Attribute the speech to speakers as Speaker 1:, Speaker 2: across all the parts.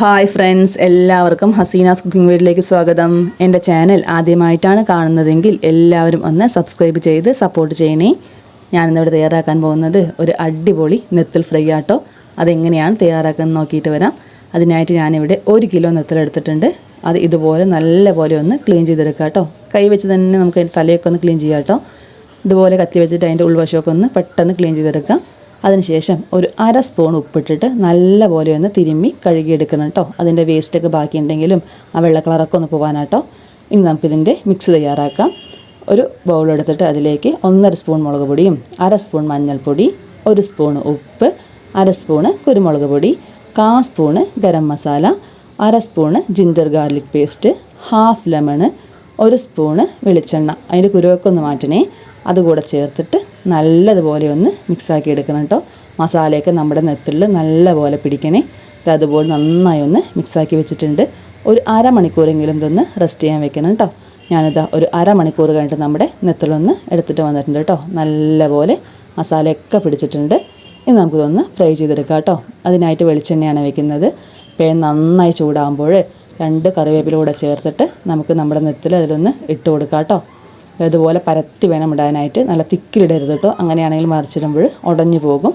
Speaker 1: Hi friends എല്ലാവർക്കും Hasina's cooking വീഡിയോയിലേക്ക് സ്വാഗതം. എന്റെ ചാനൽ ആദ്യമായിട്ടാണ് കാണുന്നതെങ്കിൽ എല്ലാവരും ഒന്ന് സബ്സ്ക്രൈബ് ചെയ്ത് സപ്പോർട്ട് ചെയ്യണേ. ഞാനിന്നിവിടെ തയ്യാറാക്കാൻ പോകുന്നത് ഒരു അടിപൊളി നെത്തൽ ഫ്രൈ ആട്ടോ. അതെങ്ങനെയാണ് തയ്യാറാക്കുന്നത് നോക്കിയിട്ട് വരാം. അതിനായിട്ട് ഞാനിവിടെ ഒരു കിലോ നെത്തൽ എടുത്തിട്ടുണ്ട്. അത് ഇതുപോലെ നല്ല പോലെ ഒന്ന് ക്ലീൻ ചെയ്തെടുക്കാം കേട്ടോ. കൈ വെച്ച് തന്നെ നമുക്ക് തലയൊക്കെ ഒന്ന് ക്ലീൻ ചെയ്യാം കേട്ടോ. ഇതുപോലെ കത്തി വെച്ചിട്ട് അതിന്റെ ഉൾവശമൊക്കെ ഒന്ന് പെട്ടെന്ന് ക്ലീൻ ചെയ്തെടുക്കാം. അതിനുശേഷം ഒരു അര സ്പൂൺ ഉപ്പിട്ടിട്ട് നല്ല പോലെ ഒന്ന് തിരുമ്മി കഴുകിയെടുക്കണം കേട്ടോ. അതിന്റെ വേസ്റ്റൊക്കെ ബാക്കിയുണ്ടെങ്കിലും ആ വെള്ള കളറൊക്കെ ഒന്ന് പോകാനാട്ടോ ഇനി നമുക്കിതിന്റെ മിക്സ് തയ്യാറാക്കാം. ഒരു ബൗൾ എടുത്തിട്ട് അതിലേക്ക് ഒന്നര സ്പൂൺ മുളക് പൊടിയും അര സ്പൂൺ മഞ്ഞൾപ്പൊടി ഒരു സ്പൂൺ ഉപ്പ് അര സ്പൂണ് കുരുമുളക് പൊടി കാ സ്പൂണ് ഗരം മസാല അര spoon ginger garlic paste half lemon ഒരു സ്പൂണ് വെളിച്ചെണ്ണ. അതിന്റെ കുരുവൊക്കെ ഒന്ന് മാറ്റണേ. അതുകൂടെ ചേർത്തിട്ട് നല്ലതുപോലെ ഒന്ന് മിക്സാക്കി എടുക്കണം കേട്ടോ. മസാലയൊക്കെ നമ്മുടെ നെത്തിൽ നല്ലപോലെ പിടിക്കണേ. അതുപോലെ നന്നായി ഒന്ന് മിക്സാക്കി വെച്ചിട്ടുണ്ട്. ഒരു അരമണിക്കൂറെങ്കിലും ഇതൊന്ന് റെസ്റ്റ് ചെയ്യാൻ വെക്കണം കേട്ടോ. ഞാനിതാ ഒരു അരമണിക്കൂർ കഴിഞ്ഞിട്ട് നമ്മുടെ നെത്തിലൊന്ന് എടുത്തിട്ട് വന്നിട്ടുണ്ട് കേട്ടോ. നല്ലപോലെ മസാലയൊക്കെ പിടിച്ചിട്ടുണ്ട്. ഇനി നമുക്കിതൊന്ന് ഫ്രൈ ചെയ്തെടുക്കാം കേട്ടോ. അതിനായിട്ട് വെളിച്ചെണ്ണയാണ് വെക്കുന്നത്. പേ നന്നായി ചൂടാകുമ്പോൾ രണ്ട് കറിവേപ്പിലൂടെ ചേർത്തിട്ട് നമുക്ക് നമ്മുടെ നെത്തിൽ അതിലൊന്ന് ഇട്ട് കൊടുക്കാം കേട്ടോ. ഇതുപോലെ പരത്തി വേണം ഇടാനായിട്ട്. നല്ല തിക്കിലിടരുത് കേട്ടോ അങ്ങനെയാണെങ്കിൽ മറിച്ചിടുമ്പോൾ ഉടഞ്ഞു പോകും.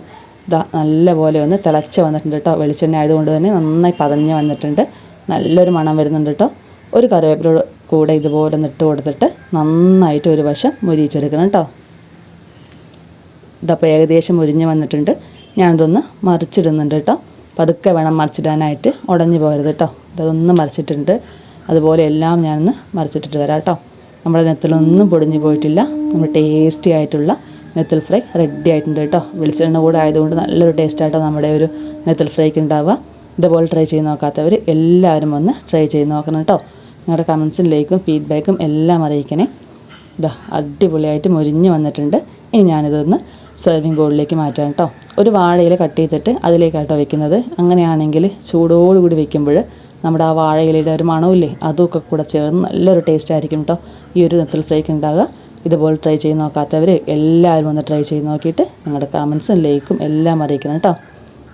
Speaker 1: ഇതാ നല്ലപോലെ ഒന്ന് തിളച്ച് വന്നിട്ടുണ്ട് കേട്ടോ വെളിച്ചെണ്ണ ആയതുകൊണ്ട് തന്നെ നന്നായി പതഞ്ഞ് വന്നിട്ടുണ്ട്. നല്ലൊരു മണം വരുന്നുണ്ട് കേട്ടോ ഒരു കറിവേപ്പില കൂടെ ഇതുപോലെ ഒന്ന് ഇട്ട് കൊടുത്തിട്ട് നന്നായിട്ട് ഒരു വശം മുരിച്ചെടുക്കണം കേട്ടോ ഇതപ്പോൾ ഏകദേശം മുരിഞ്ഞ് വന്നിട്ടുണ്ട്. ഞാനിതൊന്ന് മറിച്ചിടുന്നുണ്ട് കേട്ടോ പതുക്കെ വേണം മറിച്ചിടാനായിട്ട്. ഉടഞ്ഞു പോകരുത് കേട്ടോ ഇതൊന്ന് മറിച്ചിട്ടുണ്ട്. അതുപോലെ എല്ലാം ഞാനൊന്ന് മറിച്ചിട്ടിട്ട് വരാം കേട്ടോ നമ്മുടെ നെത്തലൊന്നും പൊടിഞ്ഞു പോയിട്ടില്ല. നമ്മൾ ടേസ്റ്റി ആയിട്ടുള്ള നെത്തൽ ഫ്രൈ റെഡി ആയിട്ടുണ്ട് കേട്ടോ. വെളിച്ചെണ്ണ കൂടെ ആയതുകൊണ്ട് നല്ലൊരു ടേസ്റ്റായിട്ടോ നമ്മുടെ ഒരു നെത്തൽ ഫ്രൈക്ക് ഉണ്ടാവുക. ഇതുപോലെ ട്രൈ ചെയ്ത് നോക്കാത്തവർ എല്ലാവരും ഒന്ന് ട്രൈ ചെയ്ത് നോക്കണം കേട്ടോ. നിങ്ങളുടെ ലൈക്കും ഫീഡ്ബാക്കും എല്ലാം അറിയിക്കണേ. ഇതാ അടിപൊളിയായിട്ട് മുരിഞ്ഞ് വന്നിട്ടുണ്ട്. ഇനി ഞാനിതൊന്ന് സെർവിങ് ബോളിലേക്ക് മാറ്റാം കേട്ടോ. ഒരു വാഴയില കട്ട് ചെയ്തിട്ട് അതിലേക്കാട്ടോ വെക്കുന്നത്. അങ്ങനെയാണെങ്കിൽ ചൂടോടുകൂടി വെക്കുമ്പോൾ നമ്മുടെ ആ വാഴയിലയുടെ ഒരു മണമില്ലേ അതൊക്കെ കൂടെ ചേർന്ന് നല്ലൊരു ടേസ്റ്റ് ആയിരിക്കും കേട്ടോ ഈ ഒരു നെത്തൽ ഫ്രൈക്ക് ഉണ്ടാകുക ഇതുപോലെ ട്രൈ ചെയ്ത് നോക്കാത്തവർ എല്ലാവരും ഒന്ന് ട്രൈ ചെയ്ത് നോക്കിയിട്ട് നിങ്ങളുടെ കമൻസും ലൈക്കും എല്ലാം അറിയിക്കണം കേട്ടോ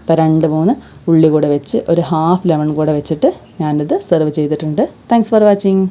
Speaker 1: ഇപ്പോൾ രണ്ട് മൂന്ന് ഉള്ളി കൂടെ വെച്ച് ഒരു ഹാഫ് ലെമൺ കൂടെ വെച്ചിട്ട് ഞാനിത് സെർവ് ചെയ്തിട്ടുണ്ട്. Thanks for watching